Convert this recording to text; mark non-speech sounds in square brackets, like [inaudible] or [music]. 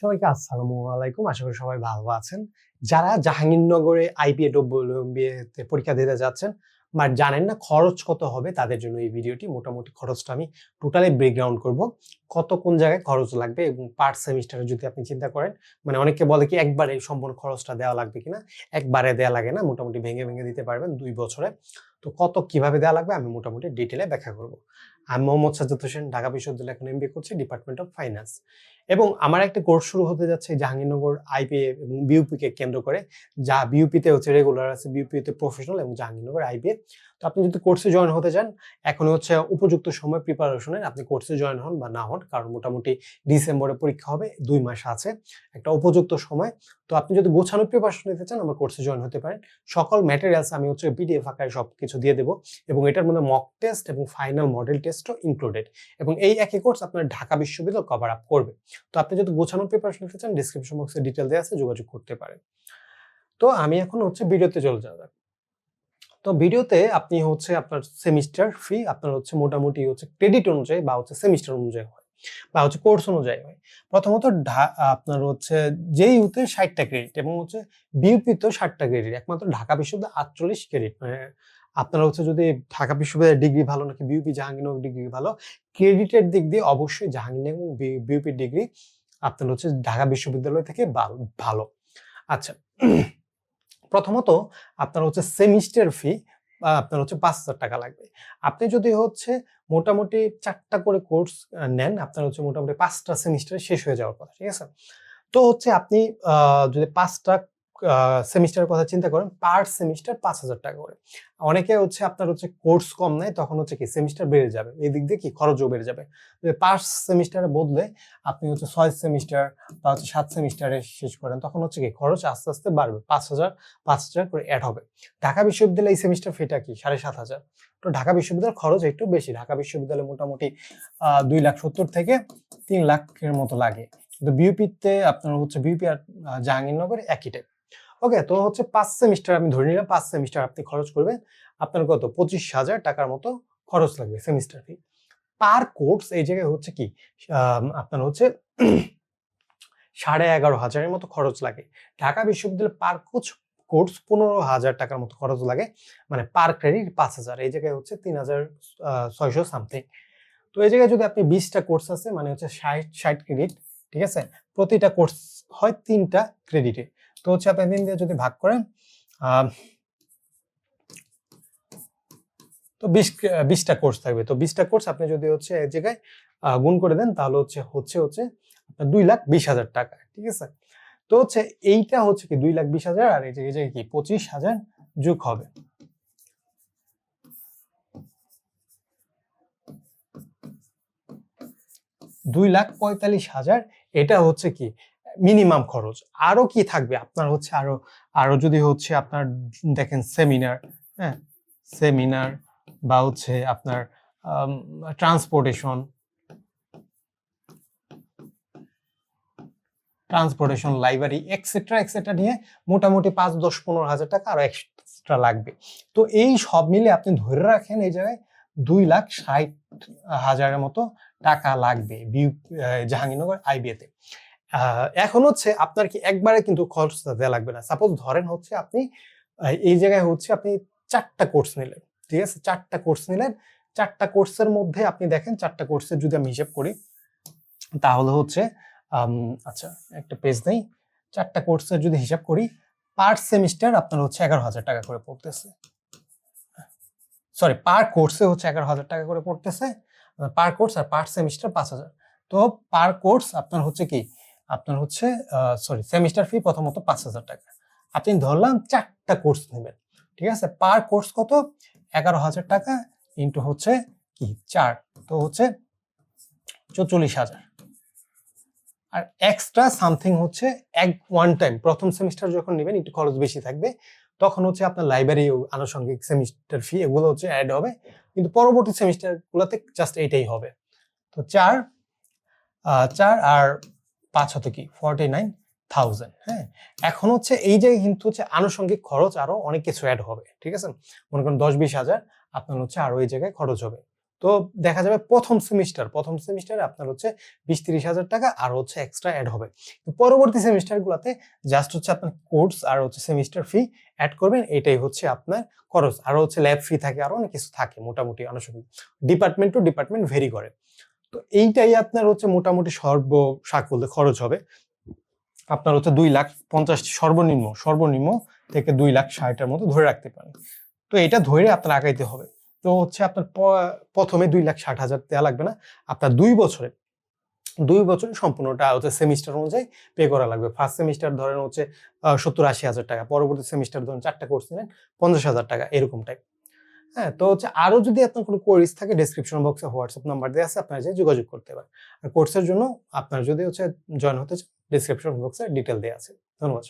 সবাইকে আসসালামু আলাইকুম। আশা করি সবাই ভালো আছেন। যারা জাহাঙ্গীরনগরে আইপিএ তে পরীক্ষা দিতে যাচ্ছেন বা জানেন না খরচ কত হবে, তাদের জন্য এই ভিডিওটি মোটামুটি খরচটা আমি টোটালি ব্রেকগ্রাউন্ড করব। কত কোন জায়গায় খরচ লাগবে এবং পার সেমিস্টারে যদি আপনি চিন্তা করেন মানে অনেকে বলে কি একবারে সম্পূর্ণ খরচটা দেওয়া লাগবে কিনা? একবারে দেওয়া লাগে না, মোটামুটি ভেঙে ভেঙে দিতে পারবেন দুই বছরে। তো কত কীভাবে দেওয়া লাগবে আমি মোটামুটি ডিটেলে ব্যাখ্যা করব। আমি মোহাম্মদ সাজ্জাদ হোসেন, ঢাকা বিশ্ববিদ্যালয় এখন এমবিএ করছি ডিপার্টমেন্ট অফ ফাইন্যান্স এবং আমার একটা কোর্স শুরু হতে যাচ্ছে জাহাঙ্গীরনগর আইপিএ এবং বিউপিকে কেন্দ্র করে, যা বিউপিতে হচ্ছে রেগুলার আছে বিউপিতে প্রফেশনাল এবং জাহাঙ্গীরনগর আইপিএ তো আপনি যদি কোর্সে জয়েন হতে চান, এখন হচ্ছে উপযুক্ত সময় প্রিপারেশনের আপনি কোর্সে জয়েন হন বা না হন, কারণ মোটামুটি ডিসেম্বরে পরীক্ষা হবে, দুই মাস আছে, একটা উপযুক্ত সময়। তো আপনি যদি গোছানো প্রিপারেশন নিতে চান, আমার কোর্সে জয়েন হতে পারেন। সকল ম্যাটেরিয়ালস আমি হচ্ছে পিডিএফ আকারে সব কিছু দিয়ে দেবো এবং এটার মধ্যে মক টেস্ট এবং ফাইনাল মডেল টেস্টও ইনক্লুডেড এবং এই একই কোর্স আপনার ঢাকা বিশ্ববিদ্যালয় কভার আপ করবে। তো আপনি যদি গোছানো প্রিপারেশন নিতে চান ডিসক্রিপশন বক্সে ডিটেল দেওয়া আছে, যোগাযোগ করতে পারেন। তো আমি এখন হচ্ছে ভিডিওতে চলে যাওয়া তো ভিডিওতে আপনি হচ্ছে আপনার সেমিস্টার ফি আপনার হচ্ছে মোটামুটি হচ্ছে ক্রেডিট অনুযায়ী বা হচ্ছে সেমিস্টার অনুযায়ী হয় বা হচ্ছে কোর্স অনুযায়ী হয়। প্রথমত আপনার হচ্ছে যেই ইউতে ষাটটা ক্রেডিট এবং হচ্ছে বিউপিতে ষাটটা ক্রেডিট একমাত্র ঢাকা বিশ্ববিদ্যালয় আটচল্লিশ ক্রেডিট মানে আপনার হচ্ছে যদি ঢাকা বিশ্ববিদ্যালয়ের ডিগ্রি ভালো নাকি বিউপি জাহাঙ্গীরনগর ডিগ্রি ভালো ক্রেডিটের দিক দিয়ে অবশ্যই জাহাঙ্গীরনগর এবং বিউপির ডিগ্রি আপনার হচ্ছে ঢাকা বিশ্ববিদ্যালয় থেকে ভালো। আচ্ছা প্রথমত আপনার হচ্ছে সেমিস্টার ফি আপনার হচ্ছে পাঁচ হাজার টাকা লাগবে। আপনি যদি হচ্ছে মোটামুটি চারটা করে কোর্স নেন, আপনার হচ্ছে মোটামুটি পাঁচটা সেমিস্টার শেষ হয়ে যাওয়ার কথা, ঠিক আছে? তো হচ্ছে আপনি যদি পাঁচটা সেমিস্টারের কথা চিন্তা করেন পার সেমিস্টার পাঁচ হাজার টাকা করে। অনেকে হচ্ছে আপনার হচ্ছে কোর্স কম নেয়, তখন হচ্ছে কি সেমিস্টার বেড়ে যাবে। এই দিক দিয়ে কি খরচও বেড়ে যাবে। পাঁচ সেমিস্টারে বদলে আপনি হচ্ছে ছয় সেমিস্টার বা হচ্ছে সাত সেমিস্টারে শেষ করেন, তখন হচ্ছে কি খরচ আস্তে আস্তে বাড়বে। পাঁচ হাজার পাঁচ হাজার করে অ্যাড হবে। ঢাকা বিশ্ববিদ্যালয়ে এই সেমিস্টার ফিটা কি? সাড়ে সাত হাজার। তো ঢাকা বিশ্ববিদ্যালয়ের খরচ একটু বেশি। ঢাকা বিশ্ববিদ্যালয়ে মোটামুটি দুই লাখ সত্তর থেকে তিন লাখের মতো লাগে। কিন্তু বিউপিতে আপনার হচ্ছে বিউপি আর জাহাঙ্গীরনগর একই টাইপ ওকে তো হচ্ছে পাঁচ সেমিস্টার আমি ধরে নিলাম, পাঁচ সেমিস্টার আপনি খরচ করবেন। আপনার কত? পঁচিশ হাজার টাকার মতো খরচ লাগবে সেমিস্টার ফি পার কোর্স এই জায়গায় হচ্ছে কি? আপনার হচ্ছে [clears throat] সাড়ে এগারো হাজারের মতো খরচ লাগে। ঢাকা বিশ্ববিদ্যালয়ে পার কোর্স কোর্স পনেরো হাজার টাকার মতো খরচ লাগে। মানে পার ক্রেডিট পাঁচ হাজার। এই জায়গায় হচ্ছে তিন হাজার ছয়শো সামথিং তো এই জায়গায় যদি আপনি বিশটা কোর্স আছে মানে হচ্ছে ষাট ষাট ক্রেডিট ঠিক আছে? প্রতিটা কোর্স হয় তিনটা ক্রেডিটে তো হচ্ছে আপনি তিন দিয়ে যদি ভাগ করেন তো বিশ বিশটা কোর্স থাকবে। তো বিশটা কোর্স আপনি যদি হচ্ছে এক জায়গায় গুণ করে দেন, তাহলে হচ্ছে হচ্ছে হচ্ছে দুই লাখ বিশ হাজার টাকা, ঠিক আছে? তো হচ্ছে এইটা হচ্ছে কি, দুই লাখ বিশ হাজার আর এই জায়গায় কি, পঁচিশ হাজার যোগ হবে। দুই লাখ পঁয়তাল্লিশ হাজার, এটা হচ্ছে কি মিনিমাম খরচ। আরও কি থাকবে? আপনার হচ্ছে আরও আরও যদি হচ্ছে আপনার দেখেন সেমিনার হ্যাঁ? সেমিনার বা হচ্ছে আপনার transportation transportation library etcetera etcetera নিয়ে মোটামুটি পাঁচ, দশ, পনেরো হাজার টাকা আরও এক্সট্রা লাগবে। তো এই সব মিলে আপনি ধরে রাখেন এই জায়গায় দুই লাখ ষাট হাজারের মতো টাকা লাগবে জাহাঙ্গীরনগর আইবিএতে এখন হচ্ছে আপনার কি একবারে কিন্তু খরচটা দেওয়া লাগবে না। সাপোজ ধরেন হচ্ছে আপনি এই জায়গায় হচ্ছে আপনি চারটা কোর্স নিলেন, ঠিক আছে? চারটা কোর্স নিলেন, চারটা কোর্সের মধ্যে আপনি দেখেন, চারটা কোর্সের যদি আমি হিসেব করি, তাহলে হচ্ছে আচ্ছা একটা পেজ নেই, চারটা কোর্সের যদি হিসাব করি পার সেমিস্টার আপনার হচ্ছে এগারো হাজার টাকা করে পড়তেছে। সরি পার কোর্সে হচ্ছে এগারো হাজার টাকা করে পড়তেছে পার কোর্স আর পার সেমিস্টার পাঁচ হাজার। তো পার কোর্স আপনার হচ্ছে কি আপনার হচ্ছে সরি সেমিস্টার ফি প্রথমত পাঁচ হাজার টাকা। আপনি ধরলাম চারটা কোর্স নেবেন, ঠিক আছে? পার কোর্স কত? এগারো হাজার টাকা ইন্টু হচ্ছে কি? চার, তো হচ্ছে চৌচল্লিশ হাজার। আর এক্সট্রা সামথিং হচ্ছে এক ওয়ান টাইম প্রথম সেমিস্টার যখন নেবেন, একটু খরচ বেশি থাকবে, তখন হচ্ছে আপনার লাইব্রেরি আনুষঙ্গিক সেমিস্টার ফি এগুলো হচ্ছে অ্যাড হবে, কিন্তু পরবর্তী সেমিস্টারগুলোতে জাস্ট এইটাই হবে। তো চার চার আর পাঁচ হতো কি? ফর্টি নাইন থাউজেন্ড হ্যাঁ? এখন হচ্ছে এই জায়গায় কিন্তু হচ্ছে আনুষঙ্গিক খরচ আরও অনেক কিছু অ্যাড হবে, ঠিক আছে? মনে করেন দশ বিশ হাজার, আপনার হচ্ছে আরও এই জায়গায় খরচ হবে। তো দেখা যাবে প্রথম সেমিস্টার প্রথম সেমিস্টারে আপনার হচ্ছে বিশ তিরিশ হাজার টাকা আর হচ্ছে এক্সট্রা অ্যাড হবে। পরবর্তী সেমিস্টারগুলোতে জাস্ট হচ্ছে আপনার কোর্স আর হচ্ছে সেমিস্টার ফি অ্যাড করবেন, এটাই হচ্ছে আপনার খরচ। আরও হচ্ছে ল্যাব ফি থাকে আরও অনেক কিছু থাকে মোটামুটি আনুষঙ্গিক। ডিপার্টমেন্ট টু ডিপার্টমেন্ট ভেরি করে। তো এইটাই আপনার হচ্ছে মোটামুটি সর্ব সাকল্যে খরচ হবে। আপনার হচ্ছে দুই লাখ পঞ্চাশ সর্বনিম্ন সর্বনিম্ন থেকে দুই লাখ ষাটের মতো ধরে রাখতে পারেন। তো এটা ধরে আপনার আগাইতে হবে। তো হচ্ছে আপনার প্রথমে দুই লাখ ষাট হাজার দেওয়া লাগবে না। আপনার দুই বছরে দুই বছরে সম্পূর্ণটা হচ্ছে সেমিস্টার অনুযায়ী পে করা লাগবে। ফার্স্ট সেমিস্টার ধরেন হচ্ছে সত্তর আশি হাজার টাকা, পরবর্তী সেমিস্টার ধরেন চারটা কোর্স নেন পঞ্চাশ হাজার টাকা, এরকম টাইপ হ্যাঁ তো হচ্ছে আরও যদি আপনার কোনো কোর্স থাকে ডিসক্রিপশন বক্সে হোয়াটসঅ্যাপ নাম্বার দেওয়া আছে, আপনারা যে যোগাযোগ করতে পারেন। আর কোর্সের জন্য আপনার যদি হচ্ছে জয়েন হতে চান ডিসক্রিপশন বক্সে ডিটেল দেওয়া আছে। ধন্যবাদ।